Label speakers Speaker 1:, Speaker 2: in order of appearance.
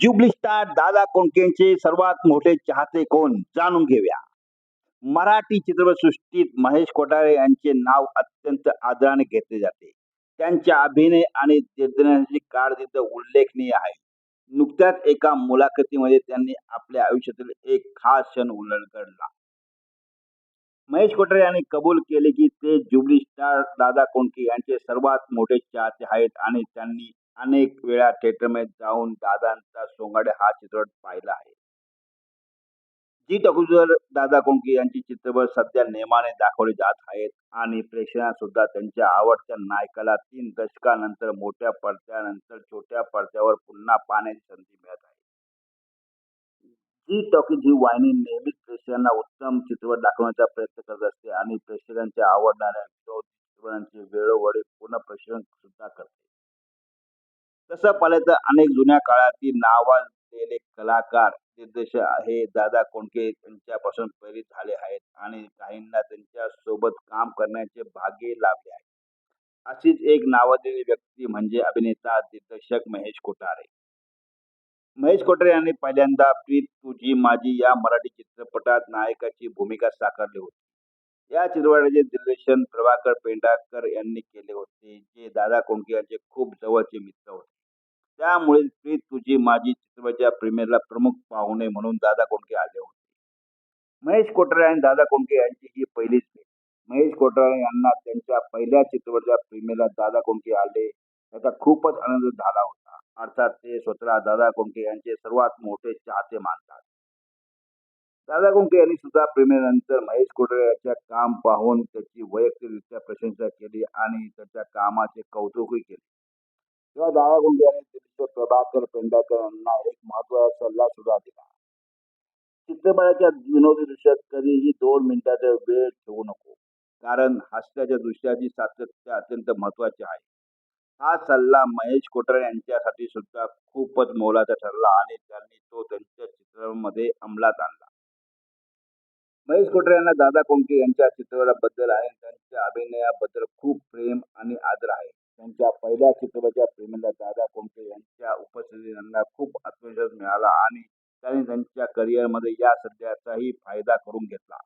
Speaker 1: Jubilee star दादा कोंडकेंचे सर्वात मोठे चाहते कोण जाणून घेऊया. मराठी चित्रपटसृष्टीत महेश कोठारे यांचे नाव अत्यंत आदराने घेतले जाते. त्यांच्या अभिनय आणि दिग्दर्शनाची कारकीर्द उल्लेखनीय आहे. नुकत्याच एका मुलाखतीमध्ये त्यांनी आपल्या आयुष्यातील एक खास क्षण उलगडला. महेश कोठारे यांनी कबूल केले की ते जुबली स्टार दादा कोंडके यांचे सर्वात मोठे चाहते आहेत आणि त्यांनी अनेक वेळा थिएटरमध्ये जाऊन दादांचा सोंगाडे हा चित्रपट पाहिला आहे. जी टकुजर दादा कोंडके यांची चित्रपट सध्या नेमाने दाखवले जात आहेत आणि प्रेक्षकांना सुद्धा त्यांच्या आवडत्या नायकाला तीन दशकानंतर मोठ्या पडद्यानंतर छोट्या पडद्यावर पुन्हा पाहण्याची संधी मिळत आहे. जी टॉकीज ही वाहिनी नेहमीच प्रेक्षकांना उत्तम चित्रपट दाखवण्याचा प्रयत्न करत असते आणि प्रेक्षकांच्या आवडणाऱ्या चित्रपटांची चित्रपटांचे वेळोवेळी पुनःप्रक्षेपण सुद्धा करते. तसं पाहिलं तर अनेक जुन्या काळातील नावाजलेले कलाकार निर्देशक हे दादा कोंडके यांच्यापासून प्रेरित झाले आहेत आणि काहींना त्यांच्यासोबत काम करण्याचे भाग्य लाभले आहे. अशीच एक नावाजलेली व्यक्ती म्हणजे अभिनेता दिग्दर्शक महेश कोठारे. महेश कोठारे यांनी पहिल्यांदा प्रीत तुझी माझी या मराठी चित्रपटात नायकाची भूमिका साकारली होती. या चित्रपटाचे दिग्दर्शन प्रभाकर पेंढारकर यांनी केले होते जे दादा कोंडके यांचे खूप जवळचे मित्र होते. त्यामुळे प्रीत तुझी माझी चित्रपटाच्या प्रीमियरला प्रमुख पाहुणे म्हणून दादा कोंडके आले होते. महेश कोटरे आणि दादा कोंडके यांची ही पहिलीच भेट. महेश कोटरे यांना त्यांच्या पहिल्या चित्रपटाच्या प्रीमियरला दादा कोंडके आले. त्याचा खूपच आनंद झाला होता. अर्थात ते स्वतः दादा कोंडके यांचे सर्वात मोठे चाहते मानतात. दादा कोंडके यांनी सुद्धा प्रेमेनंतर महेश कोटरे याच्या काम पाहून त्याची वैयक्तिकरित्या प्रशंसा केली आणि त्याच्या कामाचे कौतुकही केले. तेव्हा दादा कोंडके यांनी दिग्दर्शक प्रभाकर पेंढारकर यांना एक महत्त्वाचा सल्ला सुद्धा दिला चित्रपटाच्या विनोदी दृश्यात कधीही दोन मिनिटाचा वेळ ठेवू नको. कारण हास्याच्या दृश्याची सातत्य अत्यंत महत्त्वाचे आहे. हा सल्ला महेश कोठारे यांच्यासाठी सुद्धा खूपच मोलाचा ठरला आणि त्यांनी तो त्यांच्या चित्रामध्ये अंमलात आणला. महेश कोठारे यांना दादा कोंडके यांच्या चित्रपटाबद्दल आहे. त्यांच्या अभिनयाबद्दल खूप प्रेम आणि आदर आहे. त्यांच्या पहिल्या चित्रपटाच्या प्रेमीला दादा कोंडके यांच्या त्यांना खूप आत्मविश्वास मिळाला आणि त्यांनी त्यांच्या करिअरमध्ये या सध्याचाही फायदा करून घेतला.